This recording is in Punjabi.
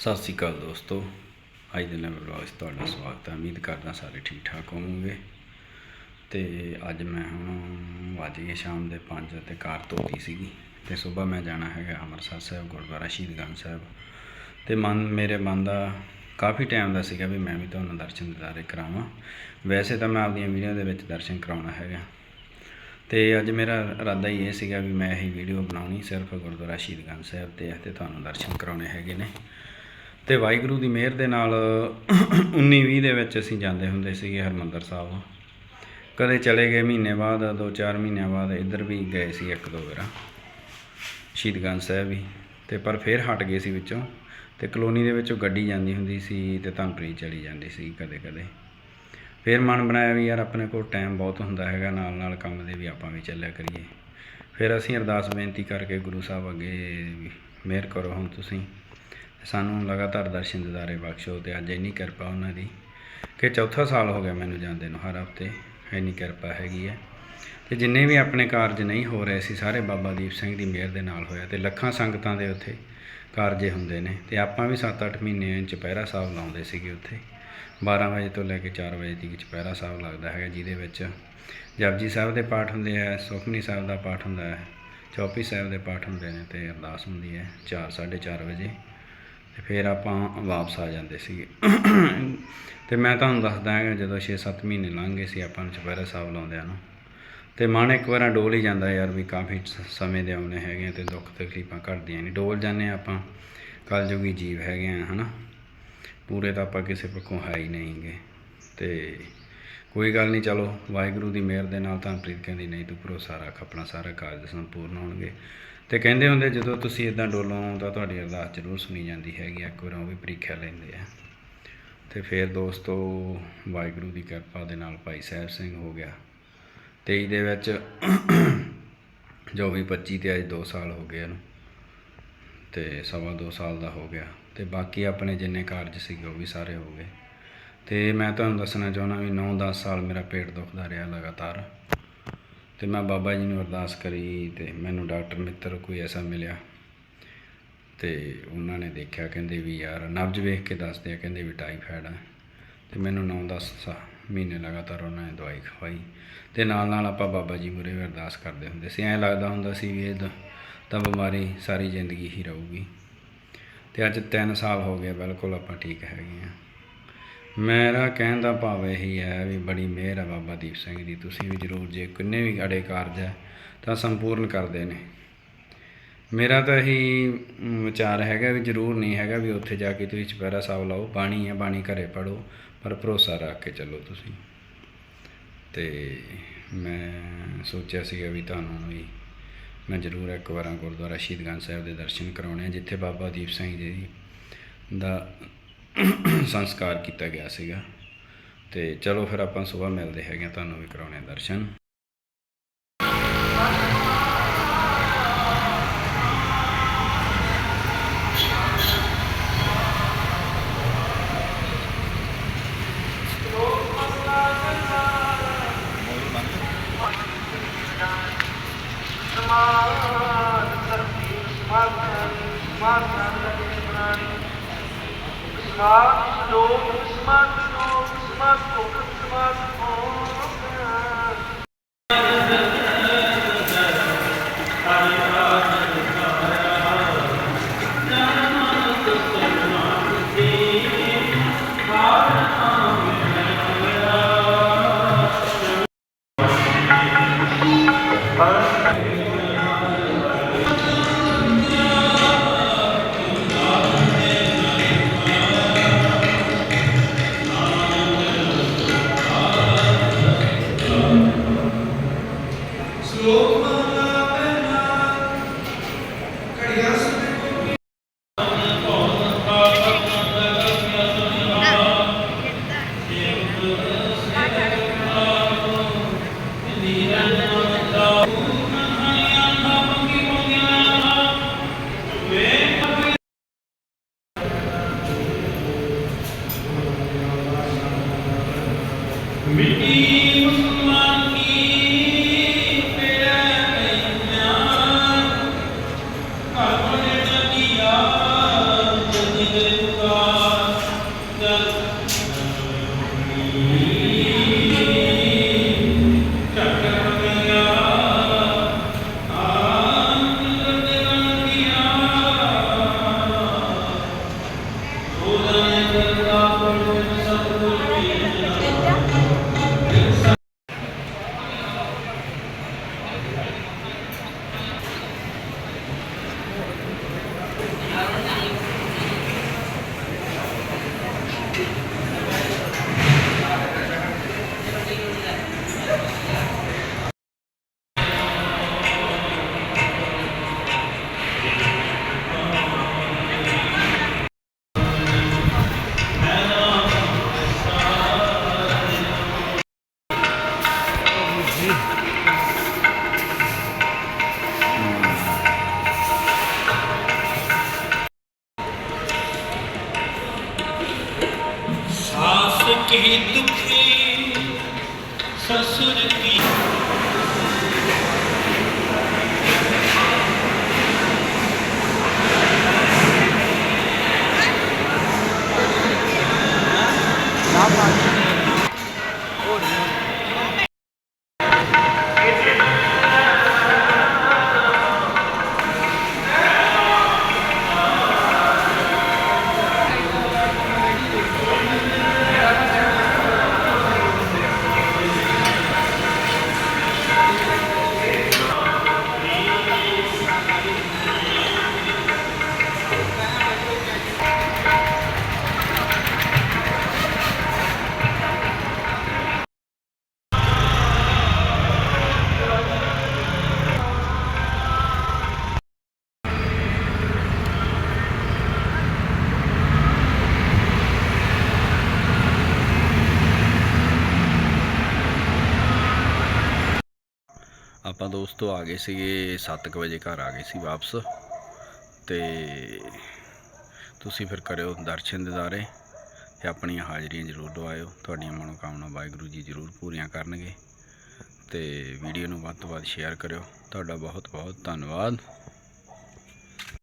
ਸਤਿ ਸ਼੍ਰੀ ਅਕਾਲ ਦੋਸਤੋ, ਅੱਜ ਦੇ ਨਵੇਂ ਵਲੌਗ 'ਚ ਤੁਹਾਡਾ ਸਵਾਗਤ ਹੈ। ਉਮੀਦ ਕਰਦਾ ਸਾਰੇ ਠੀਕ ਠਾਕ ਹੋਵੋਗੇ। ਤੇ ਅੱਜ ਮੈਂ ਹੁਣ ਵੱਜ ਗਏ ਸ਼ਾਮ ਦੇ 5 ਤੇ ਕਾਰ ਧੋਤੀ ਸੀਗੀ। ਤੇ ਸਵੇਰ ਮੈਂ ਜਾਣਾ ਹੈਗਾ ਅੰਮ੍ਰਿਤਸਰ ਸਾਹਿਬ, ਗੁਰਦੁਆਰਾ ਸ਼ਹੀਦਗੰਜ ਸਾਹਿਬ। ਤੇ ਮਨ, ਮੇਰੇ ਮਨ ਦਾ ਕਾਫੀ ਟਾਈਮ ਦਾ ਸੀਗਾ ਵੀ ਮੈਂ ਵੀ ਤੁਹਾਨੂੰ ਦਰਸ਼ਨ ਦਿਦਾਰੇ ਕਰਾਵਾਂ। ਵੈਸੇ ਤਾਂ ਮੈਂ ਆਪਦੀਆਂ ਵੀਡੀਓ ਦੇ ਵਿੱਚ ਦਰਸ਼ਨ ਕਰਾਉਣਾ ਹੈਗਾ। ਤੇ ਅੱਜ ਮੇਰਾ ਇਰਾਦਾ ਹੀ ਇਹ ਸੀਗਾ ਵੀ ਮੈਂ ਇਹ ਵੀਡੀਓ ਬਣਾਉਣੀ ਸਿਰਫ ਗੁਰਦੁਆਰਾ ਸ਼ਹੀਦਗੰਜ ਸਾਹਿਬ ਤੇ ਹੈ ਤੇ ਤੁਹਾਨੂੰ ਦਰਸ਼ਨ ਕਰਾਉਣੇ ਹੈਗੇ ਨੇ। ਤੇ ਵਾਹਿਗੁਰੂ ਦੀ ਮਿਹਰ ਦੇ ਨਾਲ 1920 ਦੇ ਵਿੱਚ ਅਸੀਂ ਜਾਂਦੇ ਹੁੰਦੇ ਸੀਗੇ ਹਰਮੰਦਰ ਸਾਹਿਬ। ਕਦੇ ਚਲੇ ਗਏ ਮਹੀਨੇ ਬਾਅਦ 2-4 ਮਹੀਨਿਆਂ ਬਾਅਦ ਇੱਧਰ ਵੀ ਗਏ ਸੀ ਇੱਕ ਦੋ ਵਾਰ। ਸ਼ਹੀਦਗੰਜ ਸਾਹਿਬ ਵੀ। ਤੇ ਪਰ ਫੇਰ ਹਟ ਗਏ ਸੀ ਵਿੱਚੋਂ। ਤੇ ਕਲੋਨੀ ਦੇ ਵਿੱਚੋਂ ਗੱਡੀ ਜਾਂਦੀ ਹੁੰਦੀ ਸੀ ਤੇ ਧੰਪਰੀ ਚਲੀ ਜਾਂਦੀ ਸੀ ਕਦੇ ਕਦੇ। ਫਿਰ ਮਨ ਬਣਾਇਆ ਵੀ ਯਾਰ ਆਪਣੇ ਕੋਲ ਟਾਈਮ ਬਹੁਤ ਹੁੰਦਾ ਹੈਗਾ, ਨਾਲ ਨਾਲ ਕੰਮ ਦੇ ਵੀ ਆਪਾਂ ਵੀ ਚੱਲਿਆ ਕਰੀਏ। ਫਿਰ ਅਸੀਂ ਅਰਦਾਸ ਬੇਨਤੀ ਕਰਕੇ ਗੁਰੂ ਸਾਹਿਬ ਅੱਗੇ ਮਿਹਰ ਕਰੋ ਹੁਣ ਤੁਸੀਂ। ਸਾਨੂੰ ਲਗਾਤਾਰ ਦਰਸ਼ਨ ਦਿਦਾਰੇ ਬਖਸ਼ੋ ਤੇ ਅੱਜ ਇੰਨੀ ਕਿਰਪਾ ਉਹਨਾਂ ਦੀ ਕਿ ਚੌਥਾ ਸਾਲ ਹੋ ਗਿਆ ਮੈਨੂੰ ਜਾਂਦੇ ਨੂੰ ਹਰ ਹਫ਼ਤੇ, ਇੰਨੀ ਕਿਰਪਾ ਹੈਗੀ ਹੈ। ਤੇ ਜਿੰਨੇ ਵੀ ਆਪਣੇ ਕਾਰਜ ਨਹੀਂ ਹੋ ਰਹੇ ਸੀ, ਸਾਰੇ ਬਾਬਾ ਦੀਪ ਸਿੰਘ ਦੀ ਮਿਹਰ ਦੇ ਨਾਲ ਹੋਇਆ ਤੇ ਲੱਖਾਂ ਸੰਗਤਾਂ ਦੇ ਉੱਥੇ ਕਾਰਜੇ ਹੁੰਦੇ ਨੇ ਤੇ ਆਪਾਂ ਵੀ 7-8 ਮਹੀਨੇ ਚੁਪਹਿਰਾ ਸਾਹਿਬ ਲਾਉਂਦੇ ਸੀਗੇ ਉੱਥੇ। 12 ਵਜੇ ਤੋਂ ਲੈ ਕੇ 4 ਵਜੇ ਤੱਕ ਚੁਪਹਿਰਾ ਸਾਹਿਬ ਲੱਗਦਾ ਹੈਗਾ, ਜਿਹਦੇ ਵਿੱਚ ਜਪਜੀ ਸਾਹਿਬ ਦੇ ਪਾਠ ਹੁੰਦੇ ਆ, ਸੁਖਮਨੀ ਸਾਹਿਬ ਦਾ ਪਾਠ ਹੁੰਦਾ ਹੈ, ਚੌਪੀ ਸਾਹਿਬ ਦੇ ਪਾਠ ਹੁੰਦੇ ਨੇ ਤੇ ਅਰਦਾਸ ਹੁੰਦੀ ਹੈ 4:30 ਵਜੇ। ਤੇ ਫਿਰ ਆਪਾਂ ਵਾਪਸ ਆ ਜਾਂਦੇ ਸੀਗੇ। ਤੇ ਮੈਂ ਤੁਹਾਨੂੰ ਦੱਸਦਾ ਹਾਂ ਕਿ ਜਦੋਂ 6-7 ਮਹੀਨੇ ਲੰਘ ਗਏ ਸੀ ਆਪਾਂ ਨੂੰ ਚੁਪਹਿਰਾ ਸਾਹਿਬ ਲਾਉਂਦਿਆਂ ਨੂੰ। ਤੇ ਮਨ ਇੱਕ ਵਾਰ ਡੋਲ ਹੀ ਜਾਂਦਾ ਯਾਰ ਵੀ ਕਾਫੀ ਸਮੇਂ ਦੇ ਆਉਣੇ ਹੈਗੇ ਆ ਤੇ ਦੁੱਖ ਤਕਲੀਫਾਂ ਘਟਦੀਆਂ ਨਹੀਂ। ਡੋਲ ਜਾਂਦੇ ਹਾਂ ਆਪਾਂ, ਕਲਯੁਗੀ ਜੀਵ ਹੈਗੇ ਆ, ਹਨਾ। ਪੂਰੇ ਤਾਂ ਆਪਾਂ ਕਿਸੇ ਪੱਖੋਂ ਹੈ ਹੀ ਨਹੀਂਗੇ ਤੇ ਕੋਈ ਗੱਲ ਨਹੀਂ, ਚਲੋ, ਵਾਹਿਗੁਰੂ ਦੀ ਮਿਹਰ ਦੇ ਨਾਲ ਤਾਂ ਪ੍ਰੀਤ ਕਹਿੰਦੀ, ਨਹੀਂ ਤੂੰ ਭਰੋਸਾ ਰੱਖ, ਆਪਣਾ ਸਾਰਾ ਕਾਰਜ ਸੰਪੂਰਨ ਹੋਣਗੇ। ਤੇ ਕਹਿੰਦੇ ਹੁੰਦੇ ਜਦੋਂ ਤੁਸੀਂ ਇਦਾਂ ਡੋਲੋ ਤਾਂ ਤੁਹਾਡੀ ਅਰਦਾਸ ਜ਼ਰੂਰ ਸੁਣੀ ਜਾਂਦੀ ਹੈਗੀ, ਇੱਕ ਵਾਰ ਉਹ ਵੀ ਪ੍ਰੀਖਿਆ ਲੈਂਦੇ ਆ। ਤੇ ਫਿਰ ਦੋਸਤੋ, ਵਾਹਿਗੁਰੂ ਦੀ ਕਿਰਪਾ ਦੇ ਨਾਲ ਭਾਈ ਸਾਹਿਬ ਸਿੰਘ ਹੋ ਗਿਆ। 23 ਦੇ ਵਿੱਚ ਜੋ ਵੀ 25 ਤੇ ਅੱਜ 2 ਸਾਲ ਹੋ ਗਏ ਇਹਨੂੰ, ਤੇ ਸਵਾ ਦੋ ਸਾਲ ਦਾ ਹੋ ਗਿਆ। ਤੇ ਬਾਕੀ ਆਪਣੇ ਜਿੰਨੇ ਕਾਰਜ ਸੀਗੇ, ਉਹ ਵੀ ਸਾਰੇ ਹੋ ਗਏ। ਤੇ ਮੈਂ ਤੁਹਾਨੂੰ ਦੱਸਣਾ ਚਾਹੁੰਦਾ ਵੀ 9-10 ਸਾਲ ਮੇਰਾ ਪੇਟ ਦੁਖਦਾ ਰਿਹਾ ਲਗਾਤਾਰ। ਤੇ ਮੈਂ ਬਾਬਾ ਜੀ ਨੂੰ ਅਰਦਾਸ ਕਰੀ ਤੇ ਮੈਨੂੰ ਡਾਕਟਰ ਮਿੱਤਰ ਕੋਈ ਐਸਾ ਮਿਲਿਆ ਤੇ ਉਹਨਾਂ ਨੇ ਦੇਖਿਆ, ਕਹਿੰਦੇ ਵੀ ਯਾਰ ਨਬਜ ਵੇਖ ਕੇ ਦੱਸਦੇ ਆ, ਕਹਿੰਦੇ ਵੀ ਟਾਈਫਾਇਡ ਆ। ਤੇ ਮੈਨੂੰ 9-10 ਸਾ ਮਹੀਨੇ ਲਗਾਤਾਰ ਉਹਨਾਂ ਨੇ ਦਵਾਈ ਖਵਾਈ ਤੇ ਨਾਲ ਨਾਲ ਆਪਾਂ ਬਾਬਾ ਜੀ ਮੁਰੇ ਵੀ ਅਰਦਾਸ ਕਰਦੇ ਹੁੰਦੇ ਸੀ। ਐਂ ਲੱਗਦਾ ਹੁੰਦਾ ਸੀ ਵੀ ਇਹ ਤਾਂ- ਤਾਂ ਬਿਮਾਰੀ ਸਾਰੀ ਜ਼ਿੰਦਗੀ ਹੀ ਰਹੂਗੀ। ਤੇ ਅੱਜ 3 ਸਾਲ ਹੋ ਗਏ, ਬਿਲਕੁਲ ਆਪਾਂ ਠੀਕ ਹੈਗੇ ਆ। ਮੇਰਾ ਕਹਿਣ ਦਾ ਭਾਵ ਇਹੀ ਹੈ ਵੀ ਬੜੀ ਮਿਹਰ ਹੈ ਬਾਬਾ ਦੀਪ ਸਿੰਘ ਦੀ। ਤੁਸੀਂ ਵੀ ਜ਼ਰੂਰ ਜੇ ਕਿੰਨੇ ਵੀ ਅੜੇ ਕਾਰਜ ਹੈ, ਤਾਂ ਸੰਪੂਰਨ ਕਰਦੇ ਨੇ। ਮੇਰਾ ਤਾਂ ਇਹੀ ਵਿਚਾਰ ਹੈਗਾ ਵੀ ਜ਼ਰੂਰ ਨਹੀਂ ਹੈਗਾ ਵੀ ਉੱਥੇ ਜਾ ਕੇ ਤੁਸੀਂ ਚੁਪਹਿਰਾ ਸਾਹਿਬ ਲਾਓ, ਬਾਣੀ ਹੈ, ਬਾਣੀ ਘਰੇ ਪੜੋ ਪਰ ਭਰੋਸਾ ਰੱਖ ਕੇ ਚੱਲੋ ਤੁਸੀਂ। ਤੇ ਮੈਂ ਸੋਚਿਆ ਸੀਗਾ ਵੀ ਤੁਹਾਨੂੰ ਵੀ ਮੈਂ ਜ਼ਰੂਰ ਇੱਕ ਵਾਰਾਂ ਗੁਰਦੁਆਰਾ ਸ਼ਹੀਦਗੰਜ ਸਾਹਿਬ ਦੇ ਦਰਸ਼ਨ ਕਰਾਉਣੇ ਆ, ਜਿੱਥੇ ਬਾਬਾ ਦੀਪ ਸਿੰਘ ਜੀ ਦਾ ਸੰਸਕਾਰ ਕੀਤਾ ਗਿਆ ਸੀਗਾ। ਤੇ ਚਲੋ ਫਿਰ ਆਪਾਂ ਸਵੇਰ ਮਿਲਦੇ ਹੈਗੇ ਆ, ਤੁਹਾਨੂੰ ਵੀ ਕਰਾਉਣੇ ਆ ਦਰਸ਼ਨ। ਨਾਮ ਸ਼ਲੋਕ ਸਮਾਤ ਸ਼ਲੋਕ ਸਮਾਤ ਸ਼ਲੋਕ ਸਮਾਤ ਓਮ ਦੁਖੀ ਸਸੁਰ ਕੀ ਆਪਾਂ ਦੋਸਤੋ ਆ ਗਏ ਸੀਗੇ 7:00 ਵਜੇ ਘਰ ਆ ਗਏ ਸੀ ਵਾਪਸ। ਤੇ ਤੁਸੀਂ ਫਿਰ ਕਰਿਓ ਦਰਸ਼ਨ ਦਿਦਾਰੇ ਤੇ ਆਪਣੀਆਂ ਹਾਜ਼ਰੀਆਂ ਜ਼ਰੂਰ ਦਵਾਇਓ। ਤੁਹਾਡੀਆਂ ਮਨੋਕਾਮਨਾ ਵਾਹਿਗੁਰੂ ਜੀ ਜ਼ਰੂਰ ਪੂਰੀਆਂ ਕਰਨਗੇ। ਤੇ ਵੀਡੀਓ ਨੂੰ ਵੱਧ ਤੋਂ ਵੱਧ ਸ਼ੇਅਰ ਕਰਿਓ। ਤੁਹਾਡਾ ਬਹੁਤ ਬਹੁਤ ਧੰਨਵਾਦ।